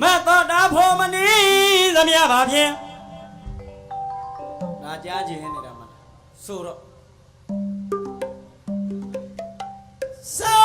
မတ်တော်တာဖို့မနီးသမျှပါဖြင့်ဒါကြားခြင်းနေတာမလားဆိုတော့စာ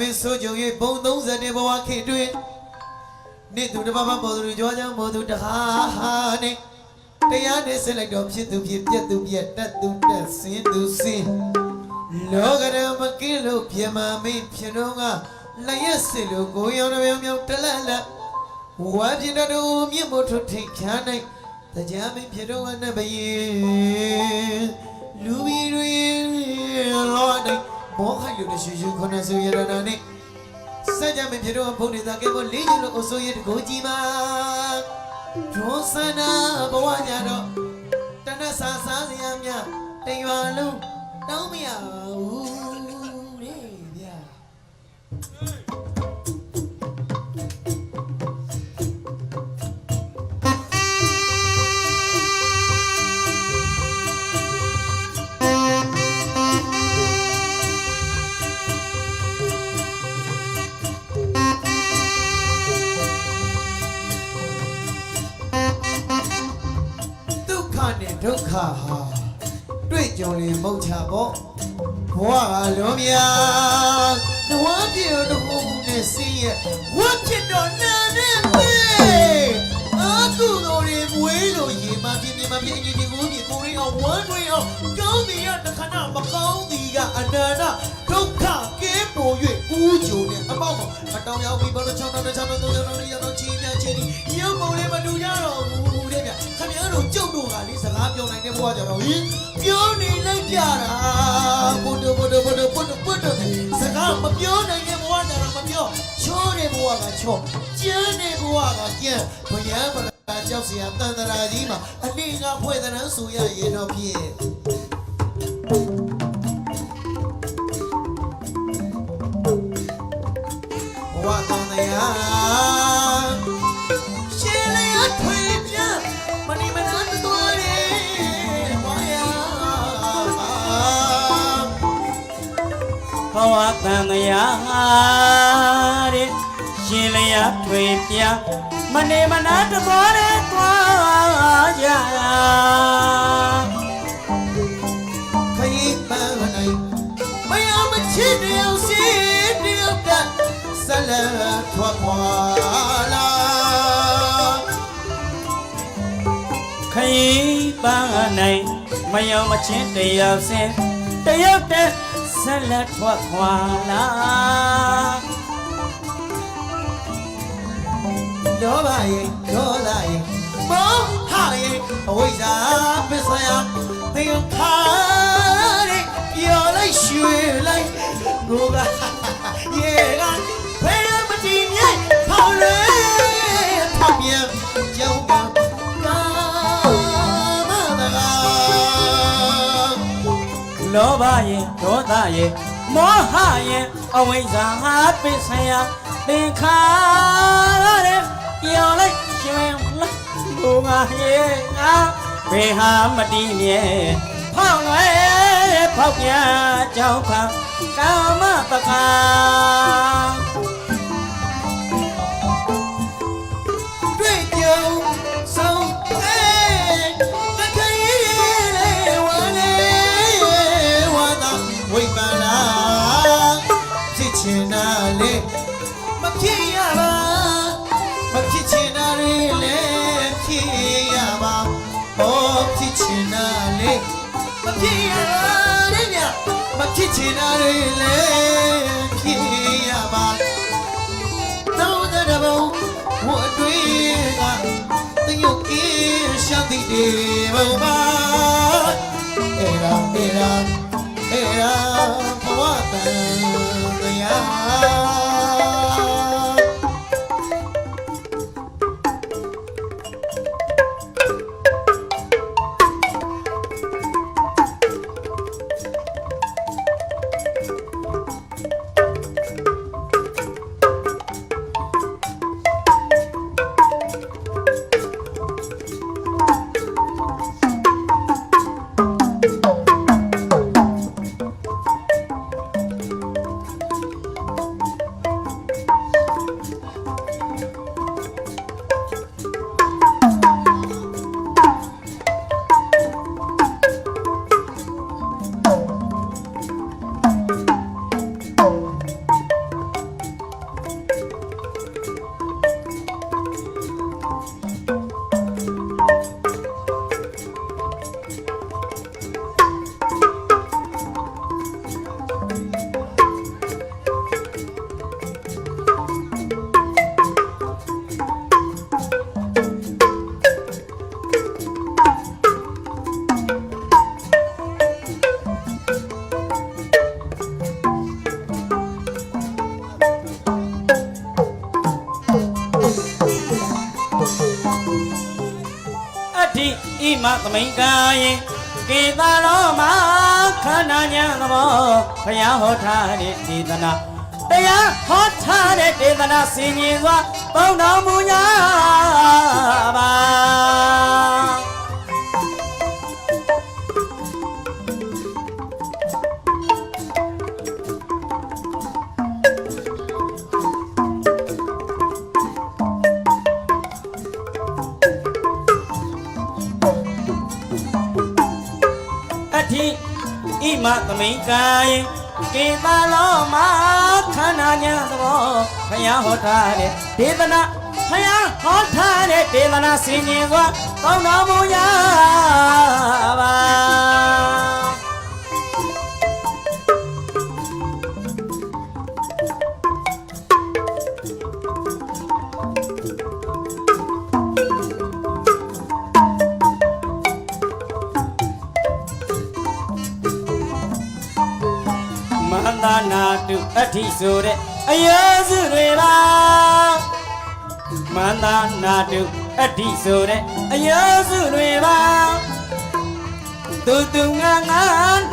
မင်းဆိုကြုံ၍ဘုံ30ဘဝခေတွင်နေ့သူတစ်ပါးပါပေါ်သူကြွားကြောင်းပေါ်သူတဟာဟာနဲ့တရားနဲ့ဆက်လိုက်တော့ဖြစ်သူဖြစ်ပြက်သူပြက်တက်သူတက်စင်းသူစင်းလောကရမကင်းလို့ပြမမေးဖြစ်တော့ကလျက်စစ်လို့ကိုရောင်တော်မြောင်တလက်လက်ဝါပြင်းတော်မြင့်မို့ထွထိတ်ချာနိုင်တရားမင်းဖြစ်တော့ကနဘယေလူမီတွေလောနိုင် မောခိုင်လို့ရှူရှူခဏဆူရရနာနေစကြမင်းဖြစ်တော့ဘုန်းနေတာကဲဘောလေးကျလို့အစိုးရတကိုကြီးမှာဒုစနာဘဝကြတော့တနဆာစားစရာများတရွာလုံးတောင်းမရဘူး ဒုက္ခဟာတွေ့ကြုံရင်မုတ်ချပေါ့ဘဝကလုံးများနဝပြေတော့နဲ့စီးရဲ့ဝတ်ဖြစ်တော့နာနဲ့ပဲအခုတို့တွေမွေးလို့ရေမပြင်းပြင်းမပြင်းကြီးကြီးကိုကြီးကိုရင်းအောင်ဝမ်းတွေအောင်ကောင်းပြီရတခဏမကောင်းသည်ကအနန္တဒုက္ခကင်းပေါ်၍ ၍ဦးဂျိုနဲ့အပေါက်ပေါက်မတောင်ရောက်ပြီးဘလို့ချောင်းတော့ချောင်းတော့သုံးရောင်းတော့ရတော့ချင်းများချင်းဒီရုပ်ပုံလေးမတူကြတော့ဘူးတဲ့ဗျခမည်းတော်ကြုတ်တော့ကလေးစကားပြောနိုင်တဲ့ဘဝကြတော့ဟင်ပြောနေလိုက်ကြတာဘုဒ္ဓဘုဒ္ဓဘုဒ္ဓဘုဒ္ဓဘုဒ္ဓစကားမပြောနိုင်တဲ့ဘဝကြတော့မပြောချောတဲ့ဘဝကချောကျန်းတဲ့ဘဝကကျန်းဘယံပလာကြောက်စရာတန်တရာကြီးမှာအလေးကဖွဲ့တဲ့နန်းဆိုရရင်တော့ဖြစ် ဝတန်တရားတဲ့ရှင်လျာထွေပြမနေမနာတဘောနဲ့သွားကြခရီးပန်းနိုင်မယမချစ်တယောက်စီတယောက်တဆလထွက်ခွာလာခရီးပန်းနိုင်မယောမချင်းတယောက်စင်တယောက်တည်း ဆက်လက်ထွက်ခွာလာလောဘရဲ့ဒေါသရဲ့မောဟရဲ့အဝိဇ္ဇာပစ္စယသင်္ခါရရဲ့ပျော်လိုက်ရွှေလိုက်ကိုကရေကဖဲမတီမြိုက်ဖောက်လေ ဘရဲ့ဒေါသရဲ့မောဟရဲ့အဝိဇ္ဇာဟာပစ္စယသင်္ခါရတဲ့ပြောင်းလိုက်ရှင်လိုက်ဘုံငါရဲ့ငါဘေဟာမတီးမြဲဖောက်လွယ်ဖောက်ပြန်ကြောက်ခါကာမပကာ ဖြစ်ချင်တာလေမဖြစ်ရတဲ့ညမဖြစ်ချင်တာတွေလေဖြစ်ရပါသောတရဘုံဝတ်တွေးကတယုတ်အေးရှာတိတေဘုံပါအေရာအေရာအေရာဘဝတန်တရား ဋ္ဌိဣမသမိန်ကာယေကေတာရောမခန္ဓာညာသဘောဘုရားဟောထားတဲ့ဒေသနာတရားဟောထားတဲ့ဒေသနာစင်ကြီးစွာပေါင်းတော်မူညာပါ သမိန်ကာယေကေတာလောမခန္ဓာညာသဘောဘုရားဟောထားတဲ့ဒေသနာဘုရားဟောထားတဲ့ဒေသနာစင်ကြီးစွာပေါင်းတော်မူညာပါ မန္တနာတုအဋ္ဌိဆိုတဲ့အယောစုတွေပါမန္တနာတုအဋ္ဌိဆိုတဲ့အယောစုတွေပါသူသူငါငါ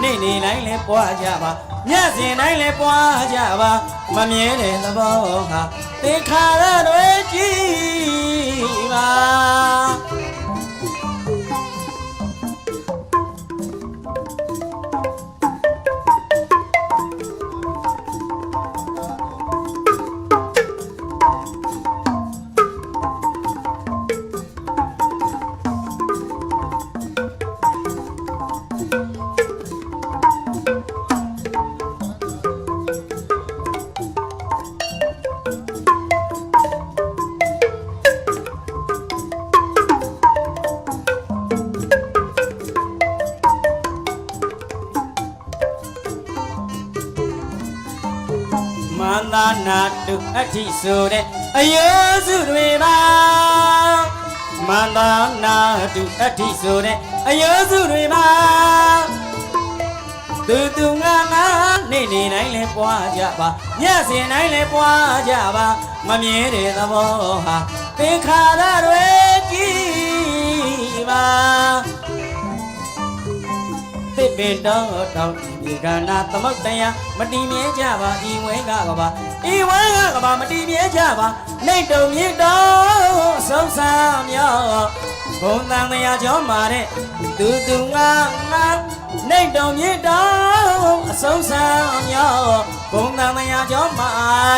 နေနေတိုင်းလဲပွားကြပါညစဉ်တိုင်းလဲပွားကြပါမမြဲတဲ့သဘောဟာသင်္ခါရတွေကြည်ပါ န္တနာတုအဋ္ဌိဆိုတဲ့အယောစုတွေပါမန္တနာတုအဋ္ဌိဆိုတဲ့အယောစုတွေပါသူသူငါငါနေနေတိုင်းလဲပွားကြပါညစဉ်တိုင်းလဲပွားကြပါမမြဲတဲ့သဘောဟာသင်္ခါရတွေကြည်ပါ သစ်ပင်တော်တောင်ဒီကနာသမုတ်တရားမတည်မြဲကြပါဤဝဲကကပါဤဝဲကကပါမတည်မြဲကြပါနှိတ်တုံမြင့်တော်ဆုံးဆာမြော့ဘုံတန်တရားကြောမာတဲ့သူသူငါငါနှိတ်တုံမြင့်တော်အဆုံးဆာမြော့ဘုံတန်တရားကြောမာ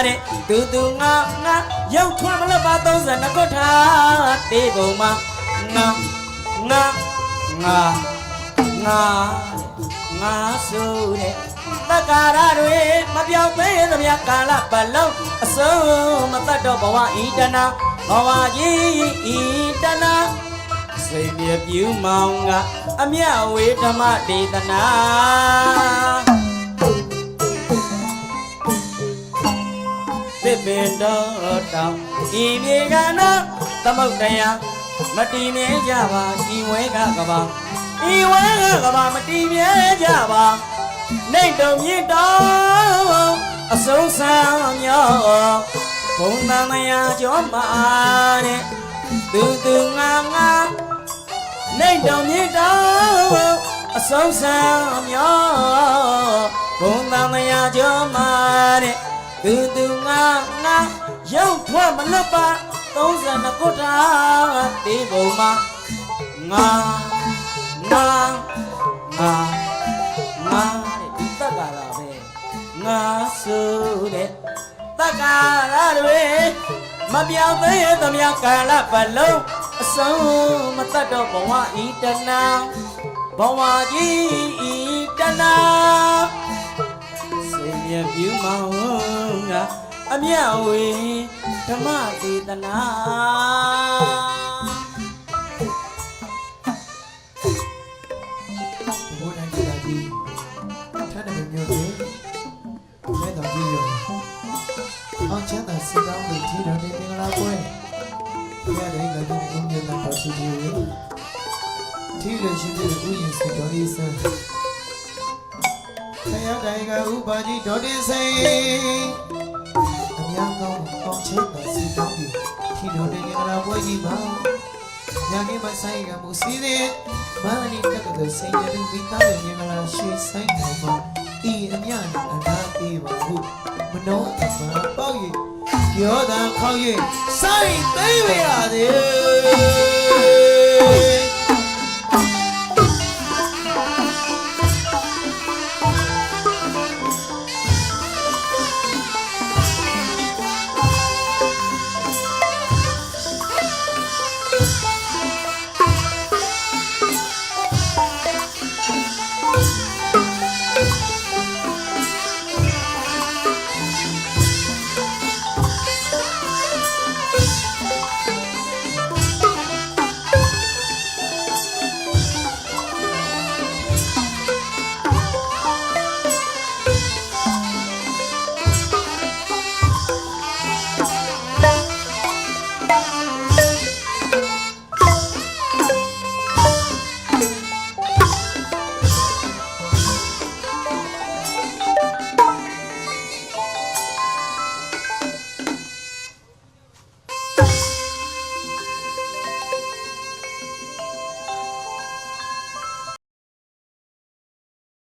တဲ့သူသူငါငါရုပ်ထွန်းမလို့ပါ32ခုထားတေဘုံမှာငါငါငါ ငါငါဆိုတဲ့တက္ကာရတွေမပြောင်းသေးသမျှကာလပတ်လုံးအစိုးမတတ်တော့ဘဝဤတနာဘဝကြီးဤတနာစိတ်မြပြူမောင်ကအမြဝေဓမ္မဒေသနာသစ်ပင်တော်တောင်ဤမြေကနာသမုတ်တရား မတည်မြဲကြပါဤဝဲကကဘာဤဝဲကကဘာမတည်မြဲကြပါနေတုံမြင့်တော်အဆုံးဆံမြောဘုံတန်မယာကျော်မာတဲ့သူသူငါငါနေတုံမြင့်တော်အဆုံးဆံမြောဘုံတန်မယာကျော်မာတဲ့သူသူငါငါရုပ်ထွက်မလွတ်ပါ 32ခုတာဒီဘုံမှာငါငါငါငါတဲ့ဒီတက်ကလာပဲငါဆိုတဲ့တက္ကာရတွေမပြောင်းသေးသမျှကာလပတ်လုံးအဆုံးမတတ်တော့ဘဝဤတနာဘဝကြီးဤတနာစေမြပြူမောင်က အမြဝေဓမ္မဒေသနာဘုရားကြီးကြီးထမ်းတယ်မျိုးကြီးမဲတော်ကြီးရောအောင်ချမ်းသာစီကောင်းတဲ့ဒီတော်တင်မင်္ဂလာပွဲရတဲ့ကတိကိုမြတ်တော်ရှိကြီးဒီလိုရှိတဲ့ဥယျာဉ်စီတော်လေးစံဆရာတိုင်ကဥပါကြီးတော်တင်စိန်အ များကောင်းအောင်ချမ်းသာစီကောင်းတဲ့ဒီတော်တင်မင်္ဂလာပွဲကြီးမှာညာနေမဆိုင်ကမူစီတဲ့မာနီတက်ကတဲ့စိန်ရည်ဝိသားရဲ့မင်္ဂလာရှိဆိုင်တော်မှာဤအမြနဲ့အနာသေးပါဟုမနောအမပေါက်ရပြောတာခေါက်ရစိုက်သိမ့်ရသည်